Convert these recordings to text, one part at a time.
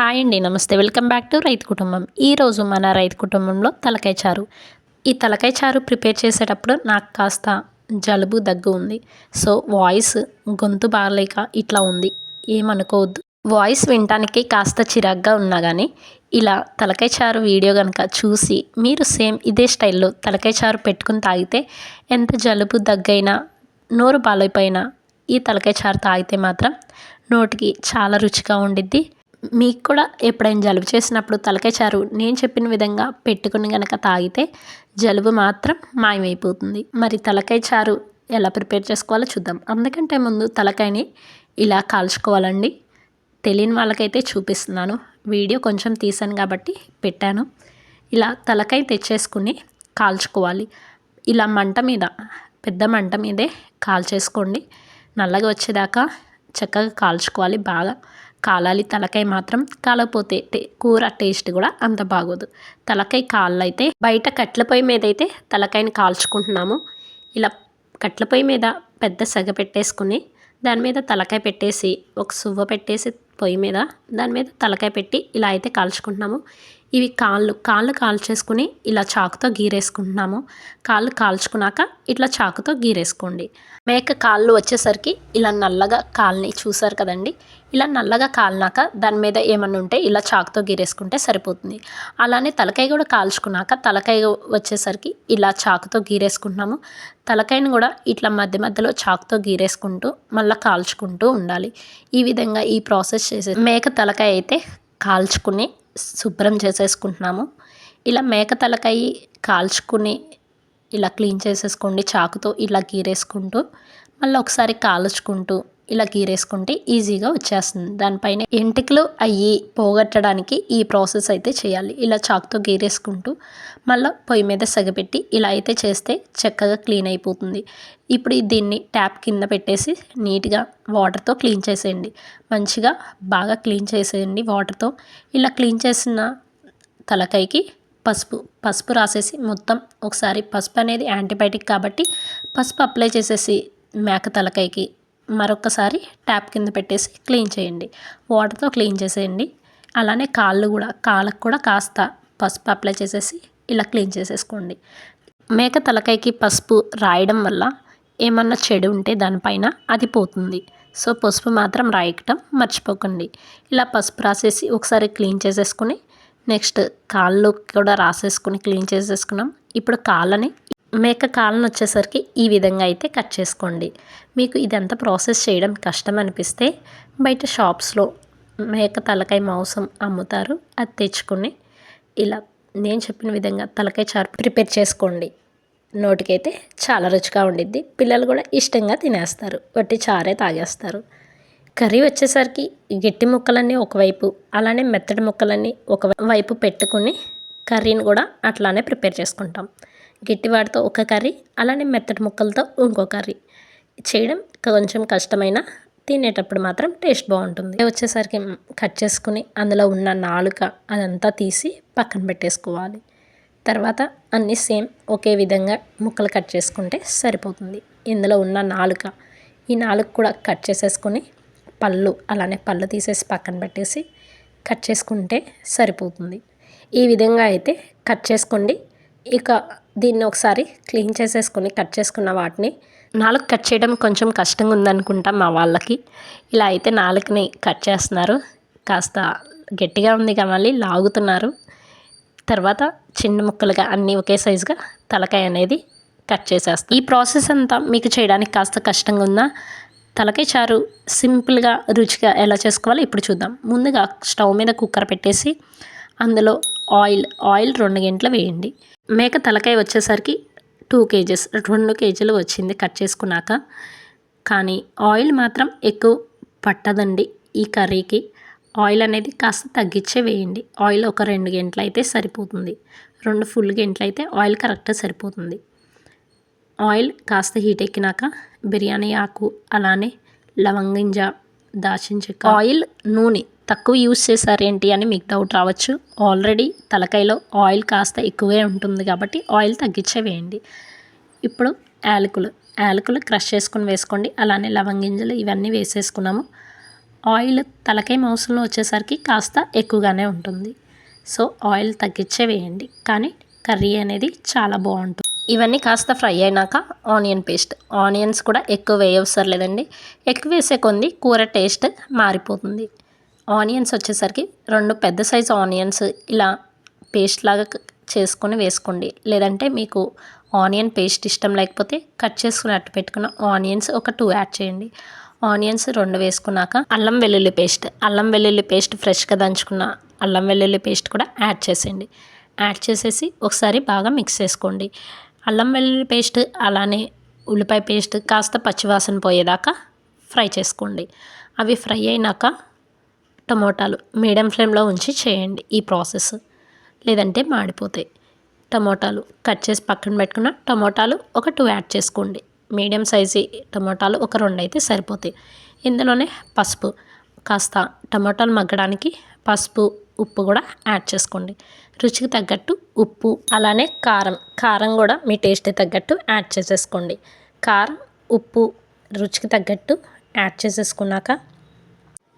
Hi అండి నమస్తే. Welcome back to రైతు కుటుంబం. ఈరోజు మన రైతు కుటుంబంలో తలకాయ చారు. ఈ తలకాయ చారు ప్రిపేర్ చేసేటప్పుడు నాకు కాస్త జలుబు దగ్గు ఉంది. సో వాయిస్ గొంతు బాగలేక ఇట్లా ఉంది. ఏమనుకోవద్దు. వాయిస్ వినటానికి కాస్త చిరాగ్గా ఉన్నా కానీ ఇలా తలకాయ చారు వీడియో కనుక చూసి మీరు సేమ్ ఇదే స్టైల్లో తలకాయ చారు పెట్టుకుని తాగితే ఎంత జలుబు దగ్గైనా నోరు బాలైపోయినా ఈ తలకాయ చారు తాగితే మాత్రం నోటికి చాలా రుచిగా ఉండిద్ది. మీకు కూడా ఎప్పుడైనా జలుబు చేసినప్పుడు తలకాయ చారు నేను చెప్పిన విధంగా పెట్టుకుని కనుక తాగితే జలుబు మాత్రం మాయమైపోతుంది. మరి తలకాయ చారు ఎలా ప్రిపేర్ చేసుకోవాలో చూద్దాం. అందుకంటే ముందు తలకాయని ఇలా కాల్చుకోవాలండి. తెలియని వాళ్ళకైతే చూపిస్తున్నాను. వీడియో కొంచెం తీసాను కాబట్టి పెట్టాను. ఇలా తలకాయ తెచ్చేసుకుని కాల్చుకోవాలి. ఇలా మంట మీద పెద్ద మంట మీదే కాల్చేసుకోండి. నల్లగా వచ్చేదాకా చక్కగా కాల్చుకోవాలి బాగా కాలాలి. తలకాయ మాత్రం కాలకపోతే కూర టేస్ట్ కూడా అంత బాగోదు. తలకాయ కాళ్ళు అయితే బయట కట్ల పొయ్యి మీద అయితే తలకాయని కాల్చుకుంటున్నాము. ఇలా కట్ల పొయ్యి మీద పెద్ద సెగ పెట్టేసుకుని దాని మీద తలకాయ పెట్టేసి ఒక సువ్వ పెట్టేసి పొయ్యి మీద దాని మీద తలకాయ పెట్టి ఇలా అయితే కాల్చుకుంటున్నాము. ఇవి కాళ్ళు కాళ్ళు కాల్చేసుకుని ఇలా చాకుతో గీరేసుకుంటున్నాము. కాళ్ళు కాల్చుకున్నాక ఇట్లా చాకుతో గీరేసుకోండి. మేక కాళ్ళు వచ్చేసరికి ఇలా నల్లగా కాల్ని చూసారు కదండి? ఇలా నల్లగా కాలినాక దాని మీద ఏమన్నా ఉంటే ఇలా చాకుతో గీరేసుకుంటే సరిపోతుంది. అలానే తలకాయ కూడా కాల్చుకున్నాక తలకాయ వచ్చేసరికి ఇలా చాకుతో గీరేసుకుంటున్నాము. తలకాయని కూడా ఇట్లా మధ్య మధ్యలో చాకుతో గీరేసుకుంటూ మళ్ళీ కాల్చుకుంటూ ఉండాలి. ఈ విధంగా ఈ ప్రాసెస్ చేసే మేక తలకాయ అయితే కాల్చుకుని శుభ్రం చేసేసుకుంటున్నాము. ఇలా మేక తలకాయ కాల్చుకుని ఇలా క్లీన్ చేసేసుకోండి చాకుతో ఇలా గీరేసుకుంటూ మళ్ళీ ఒకసారి కాల్చుకుంటూ ఇలా గీరేసుకుంటే ఈజీగా వచ్చేస్తుంది. దానిపైన ఎంటికలు అయ్యి పోగొట్టడానికి ఈ ప్రాసెస్ అయితే చేయాలి. ఇలా చాక్తో గీరేసుకుంటూ మళ్ళీ పొయ్యి మీద సగపెట్టి ఇలా అయితే చేస్తే చక్కగా క్లీన్ అయిపోతుంది. ఇప్పుడు దీన్ని ట్యాప్ కింద పెట్టేసి నీట్గా వాటర్తో క్లీన్ చేసేయండి. మంచిగా బాగా క్లీన్ చేసేయండి వాటర్తో. ఇలా క్లీన్ చేసిన తలకాయకి పసుపు పసుపు రాసేసి మొత్తం ఒకసారి పసుపు అనేది యాంటీబయాటిక్ కాబట్టి పసుపు అప్లై చేసేసి మేక తలకాయకి మరొకసారి ట్యాప్ కింద పెట్టేసి క్లీన్ చేయండి. వాటర్తో క్లీన్ చేసేయండి. అలానే కాళ్ళు కూడా కాళ్ళకు కూడా కాస్త పసుపు అప్లై చేసేసి ఇలా క్లీన్ చేసేసుకోండి. మేక తలకాయకి పసుపు రాయడం వల్ల ఏమన్నా చెడు ఉంటే దానిపైన అది పోతుంది. సో పసుపు మాత్రం రాయటం మర్చిపోకండి. ఇలా పసుపు రాసేసి ఒకసారి క్లీన్ చేసేసుకుని నెక్స్ట్ కాళ్ళు కూడా రాసేసుకుని క్లీన్ చేసేసుకున్నాం. ఇప్పుడు కాళ్ళని మేక కాళ్ళను వచ్చేసరికి ఈ విధంగా అయితే కట్ చేసుకోండి. మీకు ఇదంతా ప్రాసెస్ చేయడం కష్టం అనిపిస్తే బయట షాప్స్లో మేక తలకాయ మాంసం అమ్ముతారు. అది తెచ్చుకుని ఇలా నేను చెప్పిన విధంగా తలకాయ చారు ప్రిపేర్ చేసుకోండి. నోటికైతే చాలా రుచిగా ఉండిద్ది. పిల్లలు కూడా ఇష్టంగా తినేస్తారు. వట్టి చారే తాగేస్తారు. కర్రీ వచ్చేసరికి గట్టి ముక్కలన్నీ ఒకవైపు అలానే మెత్తడి ముక్కలన్నీ ఒక వైపు పెట్టుకుని కర్రీని కూడా అట్లానే ప్రిపేర్ చేసుకుంటాం. గట్టివాడితో ఒక కర్రీ అలానే మెత్తటి ముక్కలతో ఇంకో కర్రీ. చేయడం కొంచెం కష్టమైన తినేటప్పుడు మాత్రం టేస్ట్ బాగుంటుంది. వచ్చేసరికి కట్ చేసుకుని అందులో ఉన్న నాలుక అదంతా తీసి పక్కన పెట్టేసుకోవాలి. తర్వాత అన్నీ సేమ్ ఒకే విధంగా ముక్కలు కట్ చేసుకుంటే సరిపోతుంది. ఇందులో ఉన్న నాలుక ఈ నాలుక కూడా కట్ చేసేసుకొని పళ్ళు అలానే పళ్ళు తీసేసి పక్కన పెట్టేసి కట్ చేసుకుంటే సరిపోతుంది. ఈ విధంగా అయితే కట్ చేసుకోండి. ఇక దీన్ని ఒకసారి క్లీన్ చేసేసుకొని కట్ చేసుకున్న వాటిని నాలుగు కట్ చేయడం కొంచెం కష్టంగా ఉందనుకుంటా మా వాళ్ళకి. ఇలా అయితే నాలుగుని కట్ చేస్తున్నారు. కాస్త గట్టిగా ఉంది మళ్ళీ లాగుతున్నారు. తర్వాత చిన్న ముక్కలుగా అన్నీ ఒకే సైజుగా తలకాయ అనేది కట్ చేసేస్తాం ఈ ప్రాసెస్ అంతా మీకు చేయడానికి కాస్త కష్టంగా ఉందా తలకాయ చారు సింపుల్గా రుచిగా ఎలా చేసుకోవాలో ఇప్పుడు చూద్దాం. ముందుగా స్టవ్ మీద కుక్కర్ పెట్టేసి అందులో ఆయిల్ ఆయిల్ రెండు గంటలు వేయండి. మేక తలకాయ వచ్చేసరికి టూ కేజెస్ రెండు కేజీలు వచ్చింది కట్ చేసుకున్నాక. కానీ ఆయిల్ మాత్రం ఎక్కువ పట్టదండి ఈ కర్రీకి. ఆయిల్ అనేది కాస్త తగ్గించే వేయండి. ఆయిల్ ఒక రెండు గంటలు అయితే సరిపోతుంది. రెండు ఫుల్ గంటలు అయితే ఆయిల్ కరెక్ట్గా సరిపోతుంది. ఆయిల్ కాస్త హీట్ ఎక్కినాక బిర్యానీ ఆకు అలానే లవంగింజ దాచిన చెక్క ఆయిల్ నూనె తక్కువ యూస్ చేశారేంటి అని మీకు డౌట్ రావచ్చు. ఆల్రెడీ తలకాయలో ఆయిల్ కాస్త ఎక్కువే ఉంటుంది కాబట్టి ఆయిల్ తగ్గించే వేయండి. ఇప్పుడు యాలకులు. యాలకులు క్రష్ చేసుకుని వేసుకోండి. అలానే లవంగింజలు ఇవన్నీ వేసేసుకున్నాము. ఆయిల్ తలకాయ మాంసంలో వచ్చేసరికి కాస్త ఎక్కువగానే ఉంటుంది. సో ఆయిల్ తగ్గించే వేయండి. కానీ కర్రీ అనేది చాలా బాగుంటుంది. ఇవన్నీ కాస్త ఫ్రై అయినాక ఆనియన్ పేస్ట్. ఆనియన్స్ కూడా ఎక్కువ వేయవసరం లేదండి. ఎక్కువ వేసే కొంది కూర టేస్ట్ మారిపోతుంది. ఆనియన్స్ వచ్చేసరికి రెండు పెద్ద సైజు ఆనియన్స్ ఇలా పేస్ట్ లాగా చేసుకొని వేసుకోండి. లేదంటే మీకు ఆనియన్ పేస్ట్ ఇష్టం లేకపోతే కట్ చేసుకుని అట్టు పెట్టుకున్న ఆనియన్స్ ఒక టూ యాడ్ చేయండి. ఆనియన్స్ రెండు వేసుకున్నాక అల్లం వెల్లుల్లి పేస్ట్ అల్లం వెల్లుల్లి పేస్ట్ ఫ్రెష్గా దంచుకున్న అల్లం వెల్లుల్లి పేస్ట్ కూడా యాడ్ చేసేయండి. యాడ్ చేసేసి ఒకసారి బాగా మిక్స్ చేసుకోండి. అల్లం వెల్లుల్లి పేస్ట్ అలానే ఉల్లిపాయ పేస్ట్ కాస్త పచ్చివాసన పోయేదాకా ఫ్రై చేసుకోండి. అవి ఫ్రై అయినాక టమోటాలు మీడియం ఫ్లేమ్లో ఉంచి చేయండి ఈ ప్రాసెస్. లేదంటే మాడిపోతాయి. టమోటాలు కట్ చేసి పక్కన పెట్టుకున్న టమోటాలు ఒక టూ యాడ్ చేసుకోండి. మీడియం సైజు టమోటాలు ఒక రెండు అయితే సరిపోతాయి. ఇందులోనే పసుపు కాస్త టమోటాలు మగ్గడానికి పసుపు ఉప్పు కూడా యాడ్ చేసుకోండి. రుచికి తగ్గట్టు ఉప్పు అలానే కారం. కారం కూడా మీ టేస్ట్కి తగ్గట్టు యాడ్ చేసేసుకోండి. కారం ఉప్పు రుచికి తగ్గట్టు యాడ్ చేసేసుకున్నాక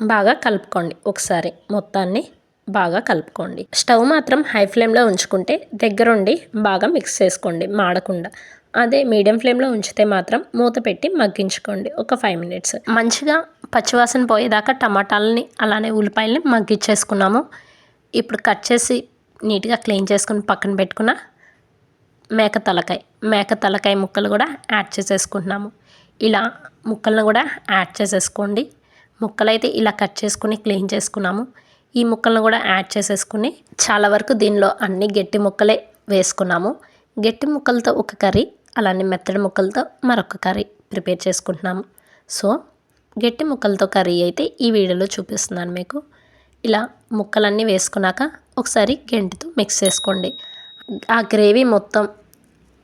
బాగా కలుపుకోండి ఒకసారి మొత్తాన్ని బాగా కలుపుకోండి. స్టవ్ మాత్రం హై ఫ్లేమ్లో ఉంచుకుంటే దగ్గరుండి బాగా మిక్స్ చేసుకోండి మాడకుండా. అదే మీడియం ఫ్లేమ్లో ఉంచితే మాత్రం మూత పెట్టి మగ్గించుకోండి ఒక ఫైవ్ మినిట్స్. మంచిగా పచ్చివాసన పోయేదాకా టమాటాలని అలానే ఉల్లిపాయలని మగ్గించేసుకున్నాము. ఇప్పుడు కట్ చేసి నీట్గా క్లీన్ చేసుకుని పక్కన పెట్టుకున్న మేక తలకాయ మేక తలకాయ ముక్కలు కూడా యాడ్ చేసేసుకుంటున్నాము. ఇలా ముక్కలను కూడా యాడ్ చేసేసుకోండి. ముక్కలైతే ఇలా కట్ చేసుకుని క్లీన్ చేసుకున్నాము. ఈ ముక్కలను కూడా యాడ్ చేసేసుకుని చాలా వరకు దీనిలో అన్ని గట్టి ముక్కలే వేసుకున్నాము. గట్టి ముక్కలతో ఒక కర్రీ అలానే మెత్తడి ముక్కలతో మరొక కర్రీ ప్రిపేర్ చేసుకుంటున్నాము. సో గట్టి ముక్కలతో కర్రీ అయితే ఈ వీడియోలో చూపిస్తున్నాను మీకు. ఇలా ముక్కలన్నీ వేసుకున్నాక ఒకసారి గెంటితో మిక్స్ చేసుకోండి. ఆ గ్రేవీ మొత్తం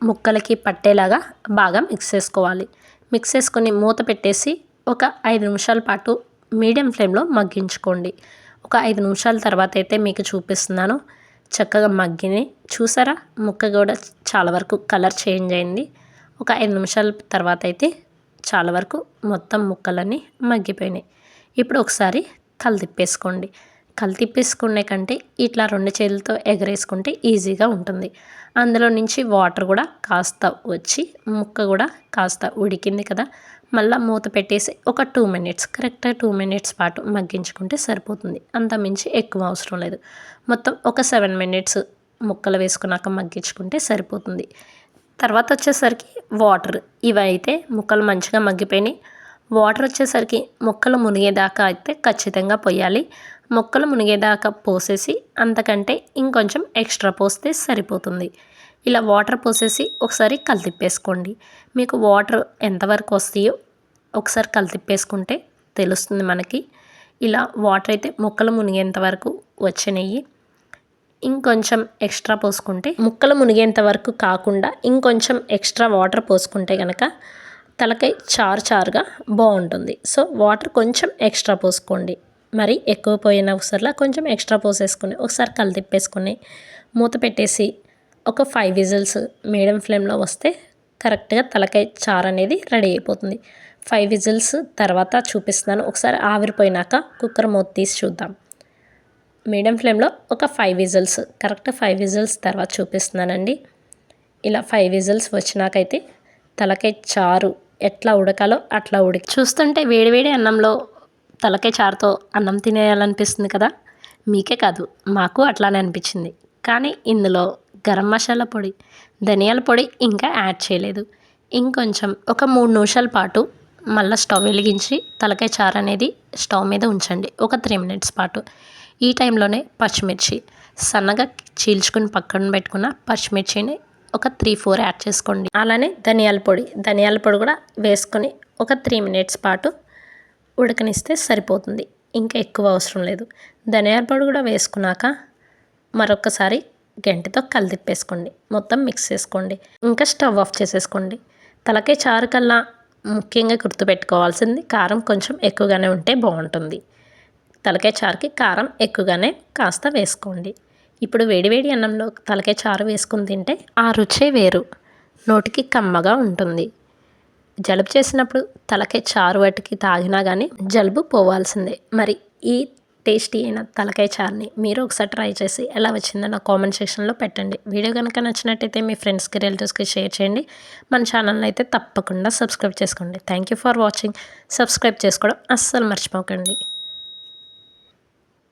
ముక్కలకి పట్టేలాగా బాగా మిక్స్ చేసుకోవాలి. మిక్స్ చేసుకొని మూత పెట్టేసి ఒక ఐదు నిమిషాల పాటు మీడియం ఫ్లేమ్లో మగ్గించుకోండి. ఒక ఐదు నిమిషాల తర్వాత అయితే మీకు చూపిస్తున్నాను. చక్కగా మగ్గిని. చూసారా? ముక్క కూడా చాలా వరకు కలర్ చేంజ్ అయింది. ఒక ఐదు నిమిషాల తర్వాత అయితే చాలా వరకు మొత్తం ముక్కలన్నీ మగ్గిపోయినాయి. ఇప్పుడు ఒకసారి కలు తిప్పేసుకోండి. కంటే ఇట్లా రెండు చేతులతో ఎగరేసుకుంటే ఈజీగా ఉంటుంది. అందులో నుంచి వాటర్ కూడా కాస్త వచ్చి ముక్క కూడా కాస్త ఉడికింది కదా? మళ్ళీ మూత పెట్టేసి ఒక టూ మినిట్స్ కరెక్ట్గా టూ మినిట్స్ పాటు మగ్గించుకుంటే సరిపోతుంది. అంత మించి ఎక్కువ అవసరం లేదు. మొత్తం ఒక సెవెన్ మినిట్స్ ముక్కలు వేసుకున్నాక మగ్గించుకుంటే సరిపోతుంది. తర్వాత వచ్చేసరికి వాటర్ ఇవి అయితే ముక్కలు మంచిగా మగ్గిపోయినాయి. వాటర్ వచ్చేసరికి ముక్కలు మునిగేదాకా అయితే ఖచ్చితంగా పోయాలి. ముక్కలు మునిగేదాకా పోసేసి అంతకంటే ఇంకొంచెం ఎక్స్ట్రా పోస్తే సరిపోతుంది. ఇలా వాటర్ పోసేసి ఒకసారి కలితిప్పేసుకోండి మీకు వాటర్ ఎంతవరకు వస్తాయో ఒకసారి కలితిప్పేసుకుంటే తెలుస్తుంది మనకి. ఇలా వాటర్ అయితే ముక్కలు మునిగేంత వరకు వచ్చినాయి. ఇంకొంచెం ఎక్స్ట్రా పోసుకుంటే ముక్కలు మునిగేంత వరకు కాకుండా ఇంకొంచెం ఎక్స్ట్రా వాటర్ పోసుకుంటే కనుక తలకాయ చారు చారుగా బాగుంటుంది. సో వాటర్ కొంచెం ఎక్స్ట్రా పోసుకోండి. మరి ఎక్కువ పోయిన ఒకసారిలా కొంచెం ఎక్స్ట్రా పోసేసుకుని ఒకసారి కలితిప్పేసుకుని మూత పెట్టేసి ఒక ఫైవ్ విజిల్స్ మీడియం ఫ్లేమ్లో వస్తే కరెక్ట్గా తలకాయ చారు అనేది రెడీ అయిపోతుంది. ఫైవ్ విజిల్స్ తర్వాత చూపిస్తున్నాను. ఒకసారి ఆవిరిపోయినాక కుక్కర్ మూత తీసి చూద్దాం. మీడియం ఫ్లేమ్లో ఒక five whistles correct five whistles తర్వాత చూపిస్తున్నానండి. ఇలా ఫైవ్ విజిల్స్ వచ్చినాకైతే తలకాయ చారు ఎట్లా ఉడకాలో అట్లా ఉడికి చూస్తుంటే వేడివేడి అన్నంలో తలకాయ చారుతో అన్నం తినేయాలనిపిస్తుంది కదా? మీకే కాదు మాకు అట్లానే అనిపించింది. కానీ ఇందులో గరం మసాలా పొడి ధనియాల పొడి ఇంకా యాడ్ చేయలేదు. ఇంకొంచెం ఒక మూడు నిమిషాల పాటు మళ్ళీ స్టవ్ వెలిగించి తలకాయ చారు అనేది స్టవ్ మీద ఉంచండి. ఒక త్రీ మినిట్స్ పాటు. ఈ టైంలోనే పచ్చిమిర్చి. సన్నగా చీల్చుకుని పక్కన పెట్టుకున్న పచ్చిమిర్చిని ఒక త్రీ ఫోర్ యాడ్ చేసుకోండి. అలానే ధనియాల పొడి. ధనియాల పొడి కూడా వేసుకొని ఒక త్రీ మినిట్స్ పాటు ఉడకనిస్తే సరిపోతుంది. ఇంకా ఎక్కువ అవసరం లేదు. ధనియాల పొడి కూడా వేసుకున్నాక మరొకసారి గంటతో కలిదిప్పేసుకోండి మొత్తం మిక్స్ చేసుకోండి. ఇంకా స్టవ్ ఆఫ్ చేసేసుకోండి. తలకే చారు కల్లా ముఖ్యంగా గుర్తుపెట్టుకోవాల్సింది కారం కొంచెం ఎక్కువగానే ఉంటే బాగుంటుంది. తలకాయ చారుకి కారం ఎక్కువగానే కాస్త వేసుకోండి. ఇప్పుడు వేడివేడి అన్నంలో తలకాయ చారు వేసుకుని తింటే ఆ రుచే వేరు. నోటికి కమ్మగా ఉంటుంది. జలుబు చేసినప్పుడు తలకాయ చారు వాటికి తాగినా కానీ జలుబు పోవాల్సిందే. మరి ఈ టేస్టీ అయిన తలకాయ చార్ని మీరు ఒకసారి ట్రై చేసి ఎలా వచ్చిందో నా కామెంట్ సెక్షన్లో పెట్టండి. వీడియో కనుక నచ్చినట్టయితే మీ ఫ్రెండ్స్కి రిలేటివ్స్కి షేర్ చేయండి. మన ఛానల్ని అయితే తప్పకుండా సబ్స్క్రైబ్ చేసుకోండి. Thank you for watching subscribe చేసుకోవడం అస్సలు మర్చిపోకండి.